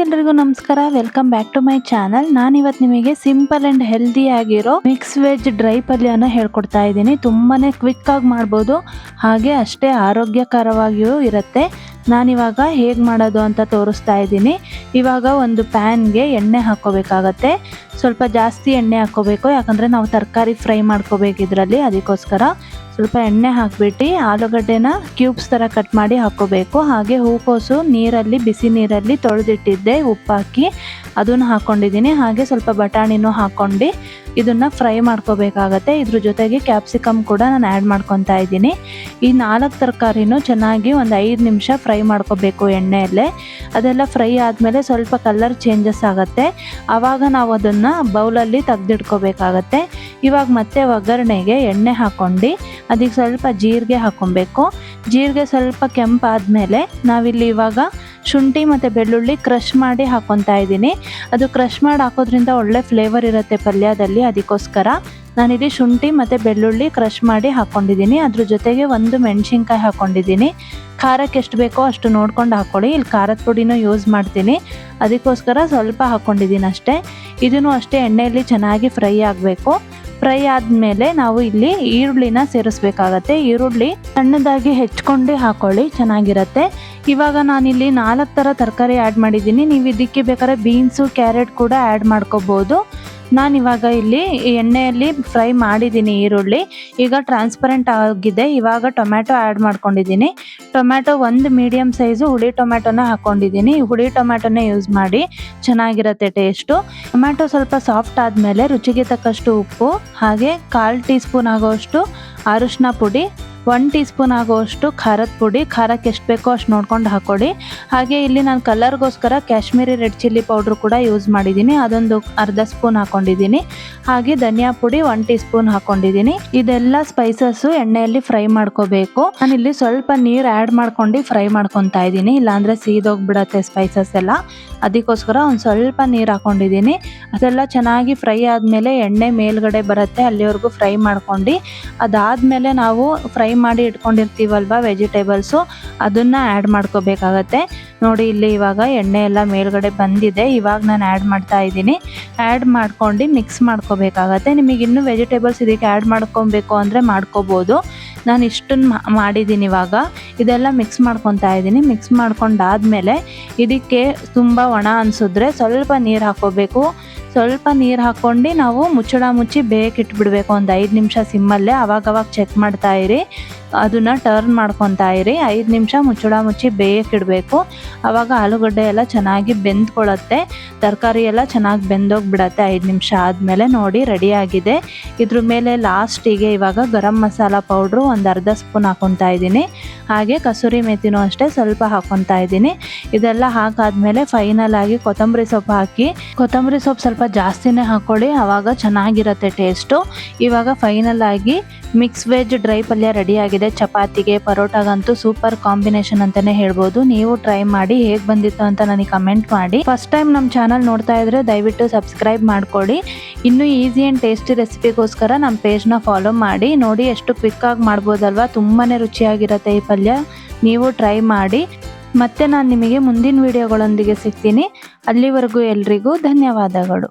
ಎಲ್ರಿಗೂ ನಮಸ್ಕಾರ. Welcome back to my channel ನಾನು ಇವತ್ತು ನಿಮಗೆ ಸಿಂಪಲ್ ಅಂಡ್ ಹೆಲ್ದಿ ಆಗಿರೋ ಮಿಕ್ಸ್ ವೆಜ್ ಡ್ರೈ ಪಲ್ಯನ ಹೇಳ್ಕೊಡ್ತಾ ಇದ್ದೀನಿ. ತುಂಬಾನೇ ಕ್ವಿಕ್ ಆಗಿ ಮಾಡ್ಬೋದು. ಹಾಗೆ ಅಷ್ಟೇ ಆರೋಗ್ಯಕರವಾಗಿಯೂ ಇರುತ್ತೆ. ನಾನಿವಾಗ ಹೇಗೆ ಮಾಡೋದು ಅಂತ ತೋರಿಸ್ತಾ ಇದ್ದೀನಿ. ಇವಾಗ ಒಂದು ಪ್ಯಾನ್ಗೆ ಎಣ್ಣೆ ಹಾಕೋಬೇಕಾಗತ್ತೆ ಸ್ವಲ್ಪ ಜಾಸ್ತಿ ಎಣ್ಣೆ ಹಾಕೋಬೇಕು, ಯಾಕಂದರೆ ನಾವು ತರಕಾರಿ ಫ್ರೈ ಮಾಡ್ಕೋಬೇಕು ಇದರಲ್ಲಿ ಅದಕ್ಕೋಸ್ಕರ ಸ್ವಲ್ಪ ಎಣ್ಣೆ ಹಾಕಿಬಿಟ್ಟು ಆಲೂಗಡ್ಡೆನ ಕ್ಯೂಬ್ಸ್ ಥರ ಕಟ್ ಮಾಡಿ ಹಾಕೋಬೇಕು. ಹಾಗೆ ಹೂಕೋಸು ನೀರಲ್ಲಿ, ಬಿಸಿ ನೀರಲ್ಲಿ ತೊಳೆದಿಟ್ಟಿದ್ದೆ, ಉಪ್ಪಾಕಿ ಅದನ್ನು ಹಾಕ್ಕೊಂಡಿದ್ದೀನಿ ಹಾಗೆ ಸ್ವಲ್ಪ ಬಟಾಣಿನೂ ಹಾಕ್ಕೊಂಡು ಇದನ್ನು ಫ್ರೈ ಮಾಡ್ಕೋಬೇಕಾಗತ್ತೆ. ಇದ್ರ ಜೊತೆಗೆ ಕ್ಯಾಪ್ಸಿಕಮ್ ಕೂಡ ನಾನು ಆ್ಯಡ್ ಮಾಡ್ಕೊತಾ ಇದ್ದೀನಿ. ಈ ನಾಲ್ಕು ತರಕಾರಿನೂ ಚೆನ್ನಾಗಿ ಒಂದು ಐದು ನಿಮಿಷ ಫ್ರೈ ಮಾಡ್ಕೋಬೇಕು ಎಣ್ಣೆಯಲ್ಲೇ. ಅದೆಲ್ಲ ಫ್ರೈ ಆದಮೇಲೆ ಸ್ವಲ್ಪ ಕಲರ್ ಚೇಂಜಸ್ ಆಗುತ್ತೆ. ಆವಾಗ ನಾವು ಅದನ್ನು ಬೌಲಲ್ಲಿ ತೆಗೆದಿಟ್ಕೋಬೇಕಾಗತ್ತೆ. ಇವಾಗ ಮತ್ತೆ ಒಗ್ಗರಣೆಗೆ ಎಣ್ಣೆ ಹಾಕ್ಕೊಂಡು ಅದಕ್ಕೆ ಸ್ವಲ್ಪ ಜೀರಿಗೆ ಹಾಕ್ಕೊಬೇಕು. ಜೀರಿಗೆ ಸ್ವಲ್ಪ ಕೆಂಪಾದ ಮೇಲೆ ನಾವಿಲ್ಲಿ ಇವಾಗ ಶುಂಠಿ ಮತ್ತು ಬೆಳ್ಳುಳ್ಳಿ ಕ್ರಷ್ ಮಾಡಿ ಹಾಕ್ಕೊತಾ ಇದ್ದೀನಿ. ಅದು ಕ್ರಷ್ ಮಾಡಿ ಹಾಕೋದ್ರಿಂದ ಒಳ್ಳೆ ಫ್ಲೇವರ್ ಇರುತ್ತೆ ಪಲ್ಯದಲ್ಲಿ ಅದಕ್ಕೋಸ್ಕರ. ನಾನಿಲ್ಲಿ ಶುಂಠಿ ಮತ್ತು ಬೆಳ್ಳುಳ್ಳಿ ಕ್ರಷ್ ಮಾಡಿ ಹಾಕ್ಕೊಂಡಿದ್ದೀನಿ ಅದ್ರ ಜೊತೆಗೆ ಒಂದು ಮೆಣಸಿನ್ಕಾಯಿ ಹಾಕ್ಕೊಂಡಿದ್ದೀನಿ ಖಾರಕ್ಕೆ ಎಷ್ಟು ಬೇಕೋ ಅಷ್ಟು ನೋಡ್ಕೊಂಡು ಹಾಕ್ಕೊಳ್ಳಿ ಇಲ್ಲಿ ಖಾರದ ಪುಡಿನೂ ಯೂಸ್ ಮಾಡ್ತೀನಿ. ಅದಕ್ಕೋಸ್ಕರ ಸ್ವಲ್ಪ ಹಾಕ್ಕೊಂಡಿದ್ದೀನಿ ಅಷ್ಟೇ. ಇದನ್ನು ಅಷ್ಟೇ ಎಣ್ಣೆಯಲ್ಲಿ ಚೆನ್ನಾಗಿ ಫ್ರೈ ಆಗಬೇಕು. ಫ್ರೈ ಆದಮೇಲೆ ನಾವು ಇಲ್ಲಿ ಈರುಳ್ಳಿನ ಸೇರಿಸ್ಬೇಕಾಗತ್ತೆ. ಈರುಳ್ಳಿ ಸಣ್ಣದಾಗಿ ಹೆಚ್ಕೊಂಡು ಹಾಕೊಳ್ಳಿ, ಚೆನ್ನಾಗಿರತ್ತೆ. ಇವಾಗ ನಾನಿಲ್ಲಿ ನಾಲ್ಕು ಥರ ತರಕಾರಿ ಆ್ಯಡ್ ಮಾಡಿದ್ದೀನಿ. ನೀವು ಇದಕ್ಕೆ ಬೇಕಾದ್ರೆ ಬೀನ್ಸು ಕ್ಯಾರೆಟ್ ಕೂಡ ಆ್ಯಡ್ ಮಾಡ್ಕೋಬೋದು. ನಾನು ಇವಾಗ ಇಲ್ಲಿ ಎಣ್ಣೆಯಲ್ಲಿ ಫ್ರೈ ಮಾಡಿದ್ದೀನಿ ಈರುಳ್ಳಿ. ಈಗ ಟ್ರಾನ್ಸ್ಪರೆಂಟ್ ಆಗಿದೆ. ಇವಾಗ ಟೊಮ್ಯಾಟೊ ಆ್ಯಡ್ ಮಾಡ್ಕೊಂಡಿದ್ದೀನಿ. ಟೊಮ್ಯಾಟೊ ಒಂದು ಮೀಡಿಯಮ್ ಸೈಜು ಹುಳಿ ಟೊಮ್ಯಾಟೊನ ಹಾಕ್ಕೊಂಡಿದ್ದೀನಿ ಹುಳಿ ಟೊಮ್ಯಾಟೊನೇ ಯೂಸ್ ಮಾಡಿ ಚೆನ್ನಾಗಿರುತ್ತೆ ಟೇಸ್ಟು ಟೊಮ್ಯಾಟೊ ಸ್ವಲ್ಪ ಸಾಫ್ಟ್ ಆದಮೇಲೆ ರುಚಿಗೆ ತಕ್ಕಷ್ಟು ಉಪ್ಪು, ಹಾಗೆ ಕಾಲು ಟೀ ಸ್ಪೂನ್ ಆಗೋಷ್ಟು ಅರಿಶಿನ ಪುಡಿ ಒನ್ ಟೀ ಸ್ಪೂನ್ ಆಗುವಷ್ಟು ಖಾರದ ಪುಡಿ, ಖಾರಕ್ಕೆ ಎಷ್ಟು ಬೇಕೋ ಅಷ್ಟು ನೋಡ್ಕೊಂಡು ಹಾಕ್ಕೊಳ್ಳಿ ಹಾಗೆ ಇಲ್ಲಿ ನಾನು ಕಲರ್ಗೋಸ್ಕರ ಕಾಶ್ಮೀರಿ ರೆಡ್ ಚಿಲ್ಲಿ ಪೌಡ್ರ್ ಕೂಡ ಯೂಸ್ ಮಾಡಿದ್ದೀನಿ ಅದೊಂದು ಅರ್ಧ ಸ್ಪೂನ್ ಹಾಕೊಂಡಿದ್ದೀನಿ ಹಾಗೆ ಧನಿಯಾ ಪುಡಿ ಒನ್ ಟೀ ಸ್ಪೂನ್ ಹಾಕೊಂಡಿದ್ದೀನಿ ಇದೆಲ್ಲ ಸ್ಪೈಸಸ್ಸು ಎಣ್ಣೆಯಲ್ಲಿ ಫ್ರೈ ಮಾಡ್ಕೋಬೇಕು. ನಾನು ಇಲ್ಲಿ ಸ್ವಲ್ಪ ನೀರು ಆ್ಯಡ್ ಮಾಡ್ಕೊಂಡು ಫ್ರೈ ಮಾಡ್ಕೊತಾ ಇದ್ದೀನಿ ಇಲ್ಲಾಂದರೆ ಸೀದೋಗ್ಬಿಡತ್ತೆ ಸ್ಪೈಸಸ್ ಎಲ್ಲ. ಅದಕ್ಕೋಸ್ಕರ ಒಂದು ಸ್ವಲ್ಪ ನೀರು ಹಾಕೊಂಡಿದ್ದೀನಿ ಅದೆಲ್ಲ ಚೆನ್ನಾಗಿ ಫ್ರೈ ಆದಮೇಲೆ ಎಣ್ಣೆ ಮೇಲ್ಗಡೆ ಬರುತ್ತೆ. ಅಲ್ಲಿವರೆಗೂ ಫ್ರೈ ಮಾಡ್ಕೊಂಡು. ಅದಾದಮೇಲೆ ನಾವು ಫ್ರೈ ಮಾಡಿ ಇಟ್ಕೊಂಡಿರ್ತೀವಲ್ವ ವೆಜಿಟೇಬಲ್ಸು, ಅದನ್ನು ಆ್ಯಡ್ ಮಾಡ್ಕೋಬೇಕಾಗತ್ತೆ. ನೋಡಿ, ಇಲ್ಲಿ ಇವಾಗ ಎಣ್ಣೆ ಎಲ್ಲ ಮೇಲ್ಗಡೆ ಬಂದಿದೆ. ಇವಾಗ ನಾನು ಆ್ಯಡ್ ಮಾಡ್ತಾ ಇದ್ದೀನಿ. ಆ್ಯಡ್ ಮಾಡ್ಕೊಂಡು ಮಿಕ್ಸ್ ಮಾಡ್ಕೋಬೇಕಾಗತ್ತೆ. ನಿಮಗೆ ಇನ್ನೂ ವೆಜಿಟೇಬಲ್ಸ್ ಇದಕ್ಕೆ ಆ್ಯಡ್ ಮಾಡ್ಕೊಬೇಕು ಅಂದರೆ ಮಾಡ್ಕೋಬೋದು. ನಾನು ಇಷ್ಟನ್ನು ಮಾಡಿದ್ದೀನಿ ಇವಾಗ. ಇದೆಲ್ಲ ಮಿಕ್ಸ್ ಮಾಡ್ಕೊತಾ ಇದ್ದೀನಿ. ಮಿಕ್ಸ್ ಮಾಡ್ಕೊಂಡಾದ್ಮೇಲೆ ಇದಕ್ಕೆ ತುಂಬ ಒಣ ಅನಿಸಿದ್ರೆ ಸ್ವಲ್ಪ ನೀರು ಹಾಕ್ಕೋಬೇಕು. ಸ್ವಲ್ಪ ನೀರು ಹಾಕ್ಕೊಂಡು ನಾವು ಮುಚ್ಚಳ ಮುಚ್ಚಿ ಬೇಯಕ್ಕೆ ಇಟ್ಬಿಡ್ಬೇಕು ಒಂದು ಐದು ನಿಮಿಷ ಸಿಮ್ಮಲ್ಲೇ ಅವಾಗವಾಗ ಚೆಕ್ ಮಾಡ್ತಾ ಇರಿ. ಅದನ್ನು ಟರ್ನ್ ಮಾಡ್ಕೊತಾ ಇರಿ. ಐದು ನಿಮಿಷ ಮುಚ್ಚಳ ಮುಚ್ಚಿ ಬೇಯಕ್ಕಿಡಬೇಕು ಆವಾಗ ಆಲೂಗಡ್ಡೆ ಎಲ್ಲ ಚೆನ್ನಾಗಿ ಬೆಂದ್ಕೊಳ್ಳುತ್ತೆ. ತರಕಾರಿ ಎಲ್ಲ ಚೆನ್ನಾಗಿ ಬೆಂದೋಗ್ಬಿಡತ್ತೆ ಐದು ನಿಮಿಷ ಆದಮೇಲೆ ನೋಡಿ ರೆಡಿಯಾಗಿದೆ ಇದ್ರ ಮೇಲೆ ಲಾಸ್ಟಿಗೆ ಇವಾಗ ಗರಂ ಮಸಾಲ ಪೌಡ್ರು ಒಂದು ಅರ್ಧ ಸ್ಪೂನ್ ಹಾಕೊತಾ ಇದ್ದೀನಿ. ಹಾಗೆ ಕಸೂರಿ ಮೆತ್ತಿನೂ ಅಷ್ಟೇ ಸ್ವಲ್ಪ ಹಾಕೊತಾ ಇದ್ದೀನಿ. ಇದೆಲ್ಲ ಹಾಕಾದ್ಮೇಲೆ ಫೈನಲ್ ಆಗಿ ಕೊತ್ತಂಬರಿ ಸೊಪ್ಪು ಹಾಕಿ, ಕೊತ್ತಂಬರಿ ಸೊಪ್ಪು ಸ್ವಲ್ಪ ಜಾಸ್ತಿನೇ ಹಾಕ್ಕೊಳ್ಳಿ ಆವಾಗ ಚೆನ್ನಾಗಿರುತ್ತೆ ಟೇಸ್ಟು ಇವಾಗ ಫೈನಲ್ ಆಗಿ ಮಿಕ್ಸ್ ವೆಜ್ ಡ್ರೈ ಪಲ್ಯ ರೆಡಿ ಆಗಿದೆ ಚಪಾತಿಗೆ, ಪರೋಟಾಗಂತೂ ಸೂಪರ್ ಕಾಂಬಿನೇಷನ್ ಅಂತಾನೆ ಹೇಳ್ಬೋದು. ನೀವು ಟ್ರೈ ಮಾಡಿ ಹೇಗೆ ಬಂದಿತ್ತು ಅಂತ ನನಗೆ ಕಮೆಂಟ್ ಮಾಡಿ. ಫಸ್ಟ್ ಟೈಮ್ ನಮ್ಮ ಚಾನಲ್ ನೋಡ್ತಾ ಇದ್ರೆ ದಯವಿಟ್ಟು ಸಬ್ಸ್ಕ್ರೈಬ್ ಮಾಡ್ಕೊಳ್ಳಿ. ಇನ್ನೂ ಈಸಿ ಆ್ಯಂಡ್ ಟೇಸ್ಟಿ ರೆಸಿಪಿಗೋಸ್ಕರ ನಮ್ಮ ಪೇಜ್ನ ಫಾಲೋ ಮಾಡಿ. ನೋಡಿ ಎಷ್ಟು ಕ್ವಿಕ್ಕಾಗಿ ಮಾಡ್ಬೋದಲ್ವಾ? ತುಂಬಾ ರುಚಿಯಾಗಿರುತ್ತೆ ಈ ಪಲ್ಯ. ನೀವು ಟ್ರೈ ಮಾಡಿ. ಮತ್ತೆ ನಾನು ನಿಮಗೆ ಮುಂದಿನ ವಿಡಿಯೋಗಳೊಂದಿಗೆ ಸಿಗ್ತೀನಿ. ಅಲ್ಲಿವರೆಗೂ ಎಲ್ರಿಗೂ ಧನ್ಯವಾದಗಳು.